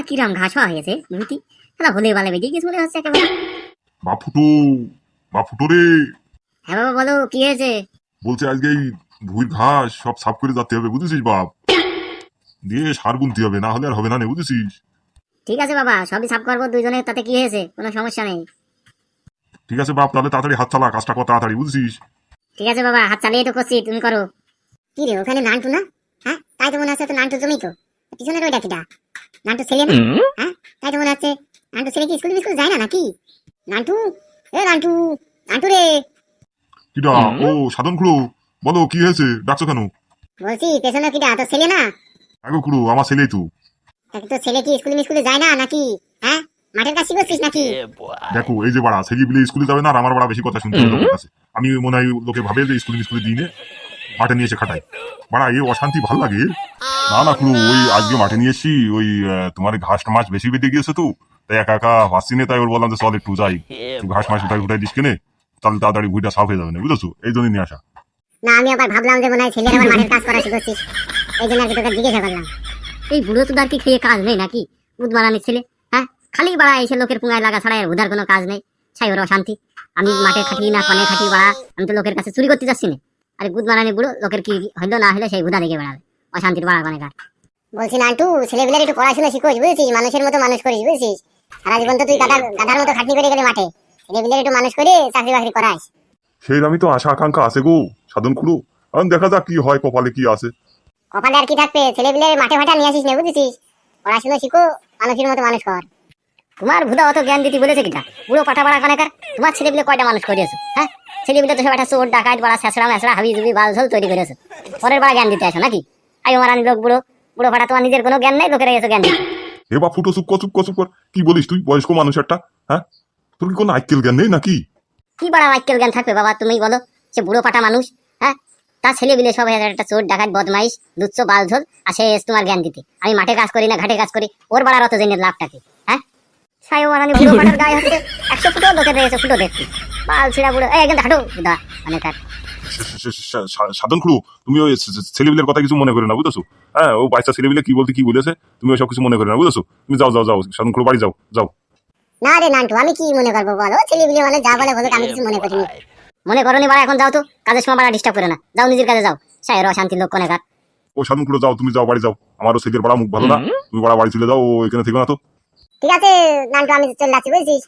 বাড়া কিরাম ঘাস হওয়া হয়েছে বুঝতি না হলে বালে বেরিয়ে গেছে মনে হচ্ছে একেবারে? বা ফুটো বা ফুটো রে। হ্যাঁ বাবা বলো কি হয়েছে? বলছে আজকে এই ভুঁইর ঘাস সব সাফ করে যেতে হবে বুঝেছিস বাপ? দিয়ে সার বুনতে হবে না হলে আর হবে না নে বুঝেছিস? ঠিক আছে বাবা সবই সাফ করব দুজনে তাতে কি হয়েছে? কোনো সমস্যা নেই। ঠিক আছে বাপ তাহলে তাড়াতাড়ি হাত চালা কাজটা কর তাড়াতাড়ি বুঝেছিস? ঠিক আছে বাবা হাত চালিয়ে তো করছি তুমি করো। কি রে ওখানে নান্টু না? হ্যাঁ তাই তো মনে হচ্ছে তো নান্টু জমি তো। পিছনের ওইটা কিটা নান্টু ছেলে না? হ্যাঁ? তাই তো মনে হচ্ছে নান্টু ছেলে কি স্কুল স্কুল যায় না নাকি? নান্টু? এ নান্টু নান্টু রে। কিডা ও সাধন খুড়ো বলো কি হয়েছে? ডাকছো কেন? বলছি পেছনে কিটা তো ছেলে না? আগে খুড়ো আমার ছেলেই তো। তাকে তো ছেলে কি স্কুল স্কুলে যায় না নাকি? হ্যাঁ? মাঠের কাছে করছিস নাকি? দেখো এই যে বাড়া ছেলে বিলে স্কুলে যাবে না আর আমার বাড়া বেশি কথা শুনতে হবে কাছে। আমি মনে হয় লোকে ভাবে যে স্কুলে স্কুলে দিই নে। মাঠে নিয়ে এসে খাটাই। বাড়া এই অশান্তি ভালো লাগে? না না খুড়ো ওই আজকে মাঠে নিয়ে এসছি ওই তোমার ঘাসটা মাছ বেশি বেঁধে গিয়েছে তো। তাই একা একা পাচ্ছি না তাই ওর বললাম যে চল একটু যাই। ঘাস মাছ উঠাই উঠাই দিস কেনে? তাহলে তাড়াতাড়ি ভুইটা সাফ হয়ে যাবে না বুঝেছ? এই জন্যই নিয়ে আসা। না আমি আবার ভাবলাম যে মনে হয় ছেলের আবার মাঠের কাজ করা শিখছিস এই জন্য আর তোকে জিজ্ঞাসা করলাম। এই বুড়ো তো কি খেয়ে কাজ নেই নাকি? বুধ বাড়ানির ছেলে হ্যাঁ? খালি বাড়া এসে লোকের পুঙ্গায় লাগা ছাড়া আর উধার কোনো কাজ নেই। ছাই ওর অশান্তি। আমি মাঠে খাটি না কনে খাটি বাড়া আমি তো লোকের কাছে চুরি করতে যাচ্ছি না। আরে বুধ বাড়ানি বুড়ো লোকের কি হইল না হলে সেই বুধা দেখে বেড়াবে। অশান্তির বাড়া কনে কার। বলছি নান্টু ছেলেগুলোর একটু পড়াশোনা শিখোস বুঝেছিস? মানুষের মতো মানুষ করিস বুঝেছিস? সারা জীবন তো তুই গাধার গাধার মতো খাটনি করে গেলে মাঠে। ছেলেগুলোর একটু মানুষ করে চাকরি বাকরি করাস। সেই আমি তো আশা আকাঙ্ক্ষা আছে গো সাধন খুড়ো। এখন দেখা যাক কি হয় কপালে কি আছে। কপালে আর কি থাকবে? ছেলেপিলে মাঠে ফাটা নিয়ে আসিস না বুঝেছিস? পড়াশোনা শিখো মানুষের মতো মানুষ কর। তোমার ভুদা অত জ্ঞান দিতে বলেছে কিটা? বুড়ো পাঠা পাড়া কানেকার তোমার ছেলেপিলে কয়টা মানুষ করিয়েছো হ্যাঁ? তো সব একটা চোর ডাকাত বাড়া মেসড়া হাবি জুবি বাল ঝোল তৈরি করেছ। পরের বার জ্ঞান দিতে আসো নাকি? আই মারানি লোক বুড়ো। বুড়ো ফাটা তোমার নিজের কোনো জ্ঞান নেই? লোকেরা গেছো জ্ঞান এ বা ফুটো চুপ কর চুপ কর চুপ কর। কি বলিস তুই বয়স্ক মানুষ একটা হ্যাঁ? তোর কি কোনো আইকেল জ্ঞান নেই নাকি? কি বাড়া আইকেল জ্ঞান থাকবে বাবা? তুমি বলো সে বুড়ো পাটা মানুষ হ্যাঁ? তার ছেলে বিলে সব একটা চোর ডাকাত বদমাইশ দুচ্ছ বাল ঝোল আর সে এসে তোমার জ্ঞান দিতে। আমি মাঠে কাজ করি না ঘাটে কাজ করি ওর বাড়ার অত জেনে লাভটা কি হ্যাঁ? সাই মারানি বুড়ো পাটার গায়ে হচ্ছে একশো ফুটো লোকে দেখেছে ফুটো দেখতে। বাল ছিড়া বুড়ো। এই কিন্তু হাঁটো বুদা কার সা- সা- সা- সাধন খুড়ো তুমি ওই ছেলেবিলের কথা কিছু মনে করে না বুঝেছ? হ্যাঁ ও বাচ্চা ছেলেবিলে কি বলতে কি বলেছে তুমি কিছু মনে করে না বুঝেছ? তুমি যাও যাও যাও সাধন খুড়ো বাড়ি যাও যাও। না রে নান্টু আমি কি মনে করব বলো? মানে যা বলে বলুক আমি কিছু মনে করিনি। মনে করনি বাড়া এখন যাও তো কাজের সময় বাড়া ডিস্টার্ব করে না। যাও নিজের কাজে যাও। সাহের অশান্তি লোক কোনে কার? ও সাধন খুড়ো যাও তুমি যাও বাড়ি যাও। আমারও ছেলের বাড়া মুখ ভালো না। তুমি বাড়া বাড়ি চলে যাও ও এখানে থেকে না তো। ঠিক আছে নান্টু আমি চলে যাচ্ছি বুঝছিস?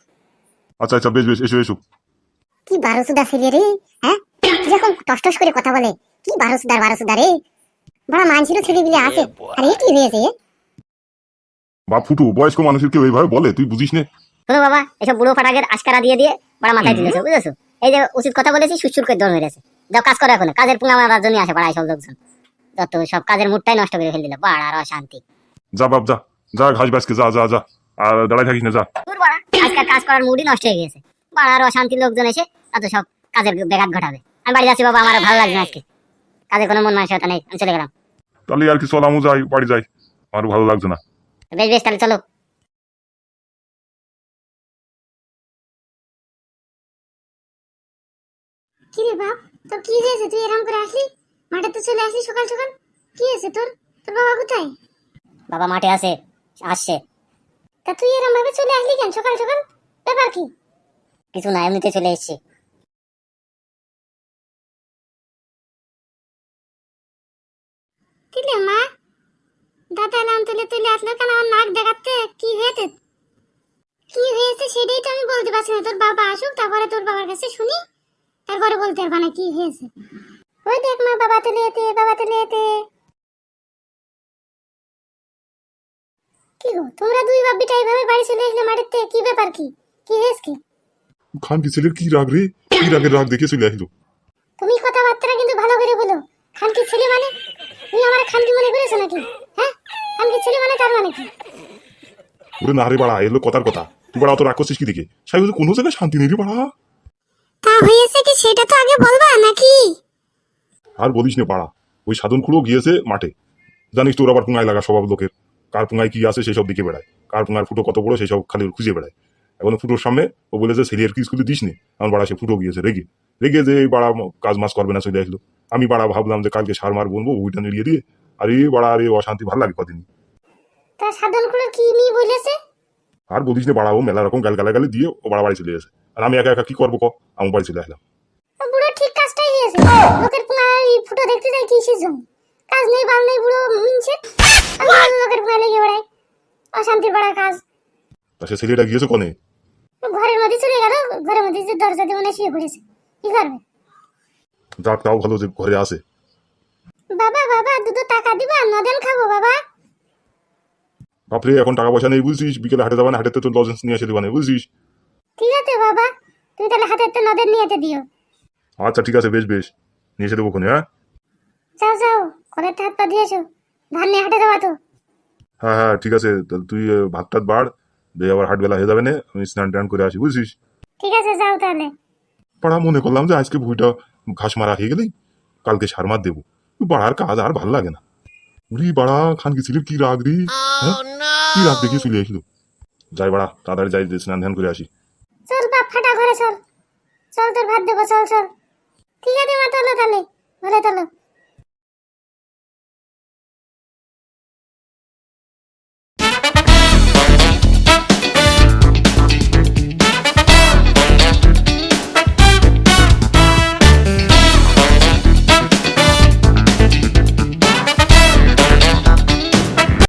আচ্ছা আচ্ছা বেশ বেশ এসো এসো। কি বারো সুদা ছেলে রে হ্যাঁ? কীরকম টস করে কথা বলে কি বারো সুদার বারো সুদা রে? বড় মানছিল ছেলে বিলে আছে আর কি হয়েছে? বাপ ফুটু বয়স্ক মানুষের কেউ এইভাবে বলে? তুই বুঝিস নে। শোনো বাবা এসব বুড়ো ফাটাকের আশকারা দিয়ে দিয়ে বড় মাথায় তুলেছে বুঝেছ? এই যে উচিত কথা বলেছি সুসুর করে দৌড় মেরেছে। যাও কাজ করো এখন। কাজের পুঙ্গা মারার জন্য আসে পাড়ায় সব লোকজন। যত সব কাজের মুডটাই নষ্ট করে ফেল দিল বাড়ার অশান্তি। যা বাপ যা। যা ঘাস বাসকে যা যা যা। আর দাঁড়াই থাকিস না যা। দূর বাড়া আজকাল কাজ করার মুডই নষ্ট হয়ে গেছে বাড়ার অশান্তি লোকজন এসে তত সব কাজের ব্যাঘাত ঘটাবে। আমি বাড়ি যাচ্ছি বাবা আমার ভালো লাগছে না আজকে। কাজে কোনো মন মানসিকতা নেই আমি চলে গেলাম। তাহলে আর কি চল আমু যাই বাড়ি যাই। আমার ভালো লাগছে না। বেশ বেশ তাহলে চলো। কি রে বাপ তোর কি হয়েছে? তুই এরকম করে আসলি? মাঠে তো চলে আসলি সকাল সকাল? কি হয়েছে তোর? তোর বাবা কোথায়? বাবা মাঠে আছে আসছে। তা তুই এরকম ভাবে চলে আসলি কেন সকাল সকাল? ব্যাপার কি? কিছু না, এমনিতে চলে এসেছি। মা? দাদা নাম তুলে তুলে আসলো কেন? আমার নাক দেখাতে কি হয়েছে? কি হয়েছে সেটাই তো আমি বলতে পারছি না। তোর বাবা আসুক, তারপরে তোর বাবার কাছে শুনি। তারপরে বলতে পারবা না কি হয়েছে। ওই দেখ মা, বাবা তুলে এতে বাবা তুলে এতে কি গো, তোমরা দুই এইভাবে বাড়ি চলে মাঠের থেকে কি ব্যাপার কি? কি হয়েছে কি? খান কি ছেলের কি রাগ রে? কি রাগের রাগ দেখে চলে আসলো। তুমি কথাবার্তা কিন্তু ভালো করে বলো। খানকি ছেলে মানে? তুমি আমার খানকি মনে করেছ নাকি? হ্যাঁ? খানকি ছেলে মানে তার মানে কি? ওরে না রে বাড়া এলো কথার কথা। তুই বাড়া অত রাগ করছিস কি দেখে? সাই কোনো জায়গায় শান্তি নেই রে বাড়া। তা হয়েছে কি সেটা তো আগে বলবা নাকি? আর বলিস না পাড়া ওই সাধন খুঁড়ো গিয়েছে মাঠে। জানিস তোর আবার পুঙ্গায় লাগা স্বভাব লোকের। কার পুঙ্গায় কি আছে সেসব দিকে বেড়ায়। কার পুঙ্গার ফুটো কত বড় সেসব খালি খুঁজে বেড়ায়। এখন ফুটোর সামনে ও বলে যে ছেলে আর কি স্কুলে দিস নি আমার বাড়া সে ফুটো গিয়েছে রেগে। রেগে যে এই বাড়া কাজ মাস করবে না চলে আসলো। আমি বাড়া ভাবলাম যে কালকে সার মার বলব ওইটা নিড়িয়ে দিয়ে। আরে বাড়া আরে অশান্তি ভালো লাগে কদিন তা সাধন করে কি নি বলেছে? আর বলিস না বাড়াবো মেলা রকম গাল গালাগালি দিয়ে ও বাড়া বাড়ি চলে গেছে। আর আমি একা একা কি করব ক? আমার বাড়ি চলে আসলাম। বুড়ো ঠিক কাজটাই দিয়েছে লোকের পুনায় ফুটো দেখতে যায় কিসের জন্য কাজ নেই বাল নেই বুড়ো মিনছে। আর লোকের পুনায় লেগে বেড়ায়। অশান্তির বড় কাজ। তা সে ছেলেটা গিয়েছে কনে? ও ঘরের মধ্যে চলে গেল ঘরের মধ্যে যে দরজা দিয়ে মনে শুয়ে পড়েছে। কি করবে? যাক তাও ভালো যে ঘরে আসে বাবা বাবা দুটো টাকা দিবা নদেন খাব বাবা। বাপরে এখন টাকা পয়সা নেই বুঝছিস? বিকেলে হাটে যাবা না হাটে তো লজেন্স নিয়ে এসে দেবা না বুঝছিস? ঠিক আছে বাবা। তুমি তাহলে হাতে একটা নদের নিয়ে যেতে দিও। আচ্ছা ঠিক আছে বেশ বেশ। নিয়ে এসে দেবো কোনে হ্যাঁ? যাও যাও কলের হাত পা দিয়েছ ধান নিয়ে হাটে যাবা তো। হ্যাঁ হ্যাঁ ঠিক আছে। তুই আহ, ভাত টাত বাড়। দিয়ে আবার হাটবেলা হয়ে যাবে না আমি স্নান টান করে আসি বুঝছিস? ঠিক আছে যাও তাহলে। পাড়া মনে করলাম যে আজকে ভুইটা ঘাস মারা হয়ে গেলেই কালকে সার মার দেবো। বাড়ার কাজ আর ভালো লাগে না। রি বাড়া খান গেছিল কি রাগ রি? হ্যাঁ? কি রাগ দেখিয়ে চলে আসলো যাই বাড়া তাড়াতাড়ি যাই স্নান ধ্যান করে আসি। চল বাপ ফাটা ঘরে চল। চল তোর ভাত দেবো চল চল। ঠিক আছে মা চলো তাহলে। ঘরে চলো